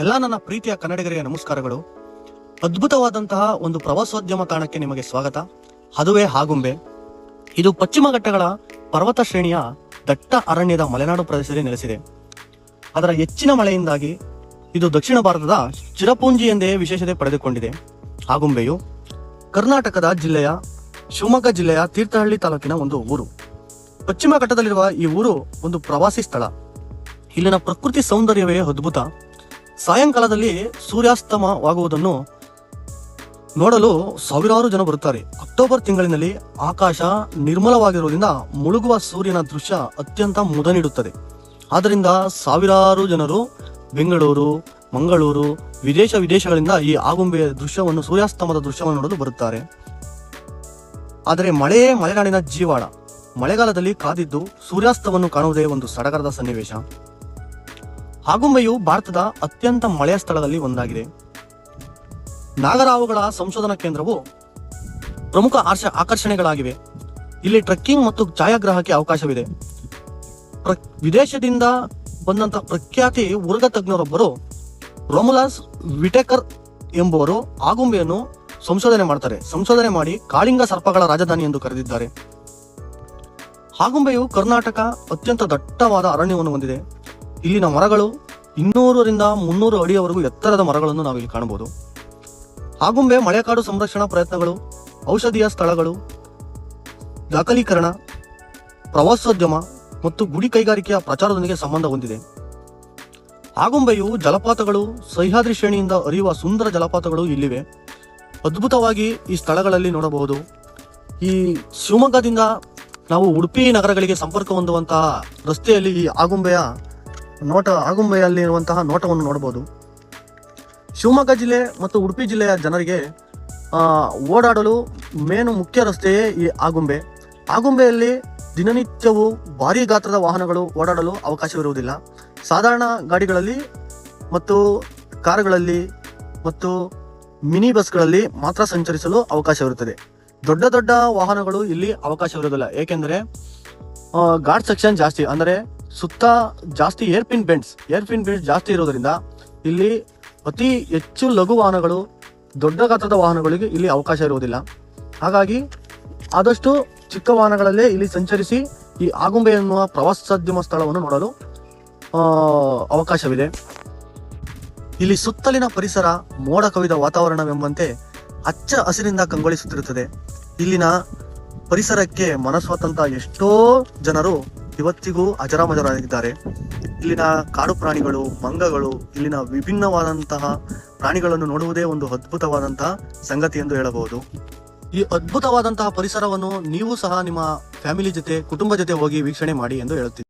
ಎಲ್ಲ ನನ್ನ ಪ್ರೀತಿಯ ಕನ್ನಡಿಗರಿಗೆ ನಮಸ್ಕಾರಗಳು. ಅದ್ಭುತವಾದಂತಹ ಒಂದು ಪ್ರವಾಸೋದ್ಯಮ ತಾಣಕ್ಕೆ ನಿಮಗೆ ಸ್ವಾಗತ. ಅದುವೇ ಹಾಗುಂಬೆ. ಇದು ಪಶ್ಚಿಮ ಘಟ್ಟಗಳ ಪರ್ವತ ಶ್ರೇಣಿಯ ದಟ್ಟ ಅರಣ್ಯದ ಮಲೆನಾಡು ಪ್ರದೇಶದಲ್ಲಿ ನೆಲೆಸಿದೆ. ಅದರ ಹೆಚ್ಚಿನ ಮಳೆಯಿಂದಾಗಿ ಇದು ದಕ್ಷಿಣ ಭಾರತದ ಚಿರಪೂಂಜಿ ಎಂದೇ ವಿಶೇಷತೆ ಪಡೆದುಕೊಂಡಿದೆ. ಆಗುಂಬೆಯು ಕರ್ನಾಟಕದ ಜಿಲ್ಲೆಯ ಶಿವಮೊಗ್ಗ ಜಿಲ್ಲೆಯ ತೀರ್ಥಹಳ್ಳಿ ತಾಲೂಕಿನ ಒಂದು ಊರು. ಪಶ್ಚಿಮ ಘಟ್ಟದಲ್ಲಿರುವ ಈ ಊರು ಒಂದು ಪ್ರವಾಸಿ ಸ್ಥಳ. ಇಲ್ಲಿನ ಪ್ರಕೃತಿ ಸೌಂದರ್ಯವೇ ಅದ್ಭುತ. ಸಾಯಂಕಾಲದಲ್ಲಿ ಸೂರ್ಯಾಸ್ತಮವಾಗುವುದನ್ನು ನೋಡಲು ಸಾವಿರಾರು ಜನ ಬರುತ್ತಾರೆ. ಅಕ್ಟೋಬರ್ ತಿಂಗಳಿನಲ್ಲಿ ಆಕಾಶ ನಿರ್ಮಲವಾಗಿರುವುದರಿಂದ ಮುಳುಗುವ ಸೂರ್ಯನ ದೃಶ್ಯ ಅತ್ಯಂತ ಮುದ ನೀಡುತ್ತದೆ ಆದ್ದರಿಂದ ಸಾವಿರಾರು ಜನರು ಬೆಂಗಳೂರು, ಮಂಗಳೂರು, ವಿದೇಶ ವಿದೇಶಗಳಿಂದ ಈ ಆಗುಂಬೆಯ ದೃಶ್ಯವನ್ನು, ಸೂರ್ಯಾಸ್ತಮದ ದೃಶ್ಯವನ್ನು ನೋಡಲು ಬರುತ್ತಾರೆ. ಆದರೆ ಮಳೆಯೇ ಮಲೆನಾಡಿನ ಜೀವಾಳ, ಮಳೆಗಾಲದಲ್ಲಿ ಕಾದಿದ್ದು ಸೂರ್ಯಾಸ್ತವನ್ನು ಕಾಣುವುದೇ ಒಂದು ಸಡಗರದ ಸನ್ನಿವೇಶ. ಆಗುಂಬೆಯು ಭಾರತದ ಅತ್ಯಂತ ಮಳೆಯ ಸ್ಥಳದಲ್ಲಿ ಒಂದಾಗಿದೆ. ನಾಗರಾವುಗಳ ಸಂಶೋಧನಾ ಕೇಂದ್ರವು ಪ್ರಮುಖ ಆರ್ಷ ಆಕರ್ಷಣೆಗಳಾಗಿವೆ. ಇಲ್ಲಿ ಟ್ರೆಕ್ಕಿಂಗ್ ಮತ್ತು ಛಾಯಾಗ್ರಹಕ್ಕೆ ಅವಕಾಶವಿದೆ. ವಿದೇಶದಿಂದ ಬಂದಂತ ಪ್ರಖ್ಯಾತಿ ಉರ್ಗ ತಜ್ಞರೊಬ್ಬರು ರೊಮುಲಾಸ್ ವಿಟೇಕರ್ ಎಂಬುವರು ಆಗುಂಬೆಯನ್ನು ಸಂಶೋಧನೆ ಮಾಡ್ತಾರೆ. ಸಂಶೋಧನೆ ಮಾಡಿ ಕಾಳಿಂಗ ಸರ್ಪಗಳ ರಾಜಧಾನಿ ಎಂದು ಕರೆದಿದ್ದಾರೆ. ಆಗುಂಬೆಯು ಕರ್ನಾಟಕ ಅತ್ಯಂತ ದಟ್ಟವಾದ ಅರಣ್ಯವನ್ನು ಹೊಂದಿದೆ. ಇಲ್ಲಿನ ಮರಗಳು ಇನ್ನೂರರಿಂದ ಮುನ್ನೂರು ಅಡಿಯವರೆಗೂ ಎತ್ತರದ ಮರಗಳನ್ನು ನಾವು ಇಲ್ಲಿ ಕಾಣಬಹುದು. ಆಗುಂಬೆ, ಮಳೆಕಾಡು ಸಂರಕ್ಷಣಾ ಪ್ರಯತ್ನಗಳು, ಔಷಧೀಯ ಸ್ಥಳಗಳು, ದಾಖಲೀಕರಣ, ಪ್ರವಾಸೋದ್ಯಮ ಮತ್ತು ಗುಡಿ ಕೈಗಾರಿಕೆಯ ಪ್ರಚಾರದೊಂದಿಗೆ ಸಂಬಂಧ ಹೊಂದಿದೆ. ಆಗುಂಬೆಯು ಜಲಪಾತಗಳು ಸಹ್ಯಾದ್ರಿ ಶ್ರೇಣಿಯಿಂದ ಹರಿಯುವ ಸುಂದರ ಜಲಪಾತಗಳು ಇಲ್ಲಿವೆ. ಅದ್ಭುತವಾಗಿ ಈ ಸ್ಥಳಗಳಲ್ಲಿ ನೋಡಬಹುದು. ಈ ಶಿವಮೊಗ್ಗದಿಂದ ನಾವು ಉಡುಪಿ ನಗರಗಳಿಗೆ ಸಂಪರ್ಕ ಹೊಂದುವಂತಹ ರಸ್ತೆಯಲ್ಲಿ ಈ ಆಗುಂಬೆಯ ನೋಟ ಆಗುಂಬೆಯಲ್ಲಿರುವಂತಹ ನೋಟವನ್ನು ನೋಡಬಹುದು. ಶಿವಮೊಗ್ಗ ಜಿಲ್ಲೆ ಮತ್ತು ಉಡುಪಿ ಜಿಲ್ಲೆಯ ಜನರಿಗೆ ಓಡಾಡಲು ಮೇನು ಮುಖ್ಯ ರಸ್ತೆಯೇ ಈ ಆಗುಂಬೆ. ಆಗುಂಬೆಯಲ್ಲಿ ದಿನನಿತ್ಯವೂ ಭಾರಿ ಗಾತ್ರದ ವಾಹನಗಳು ಓಡಾಡಲು ಅವಕಾಶವಿರುವುದಿಲ್ಲ. ಸಾಧಾರಣ ಗಾಡಿಗಳಲ್ಲಿ ಮತ್ತು ಕಾರುಗಳಲ್ಲಿ ಮತ್ತು ಮಿನಿ ಬಸ್ಗಳಲ್ಲಿ ಮಾತ್ರ ಸಂಚರಿಸಲು ಅವಕಾಶವಿರುತ್ತದೆ. ದೊಡ್ಡ ದೊಡ್ಡ ವಾಹನಗಳು ಇಲ್ಲಿ ಅವಕಾಶವಿರುವುದಿಲ್ಲ. ಏಕೆಂದರೆ ಘಾಟ್ ಸೆಕ್ಷನ್ ಜಾಸ್ತಿ. ಅಂದರೆ ಸುತ್ತ ಜಾಸ್ತಿ hairpin bends hairpin bends ಜಾಸ್ತಿ ಇರೋದ್ರಿಂದ ಇಲ್ಲಿ ಅತಿ ಹೆಚ್ಚು ಲಘು ವಾಹನಗಳು, ದೊಡ್ಡ ಗಾತ್ರದ ವಾಹನಗಳಿಗೆ ಇಲ್ಲಿ ಅವಕಾಶ ಇರುವುದಿಲ್ಲ. ಹಾಗಾಗಿ ಆದಷ್ಟು ಚಿಕ್ಕ ವಾಹನಗಳಲ್ಲೇ ಇಲ್ಲಿ ಸಂಚರಿಸಿ ಈ ಆಗುಂಬೆ ಎನ್ನುವ ಪ್ರವಾಸೋದ್ಯಮ ಸ್ಥಳವನ್ನು ನೋಡಲು ಅವಕಾಶವಿದೆ. ಇಲ್ಲಿ ಸುತ್ತಲಿನ ಪರಿಸರ, ಮೋಡ ಕವಿದ ವಾತಾವರಣವೆಂಬಂತೆ ಹಚ್ಚ ಹಸಿರಿಂದ ಕಂಗೊಳಿಸುತ್ತಿರುತ್ತದೆ. ಇಲ್ಲಿನ ಪರಿಸರಕ್ಕೆ ಮನಸ್ವತಂತ ಎಷ್ಟೋ ಜನರು ಇವತ್ತಿಗೂ ಅಜರಾಮಜರಾಗಿದ್ದಾರೆ. ಇಲ್ಲಿನ ಕಾಡು ಪ್ರಾಣಿಗಳು, ಮಂಗಗಳು, ಇಲ್ಲಿನ ವಿಭಿನ್ನವಾದಂತಹ ಪ್ರಾಣಿಗಳನ್ನು ನೋಡುವುದೇ ಒಂದು ಅದ್ಭುತವಾದಂತಹ ಸಂಗತಿ ಎಂದು ಹೇಳಬಹುದು. ಈ ಅದ್ಭುತವಾದಂತಹ ಪರಿಸರವನ್ನು ನೀವು ಸಹ ನಿಮ್ಮ ಫ್ಯಾಮಿಲಿ ಜೊತೆ, ಕುಟುಂಬ ಜೊತೆ ಹೋಗಿ ವೀಕ್ಷಣೆ ಮಾಡಿ ಎಂದು ಹೇಳುತ್ತೀನಿ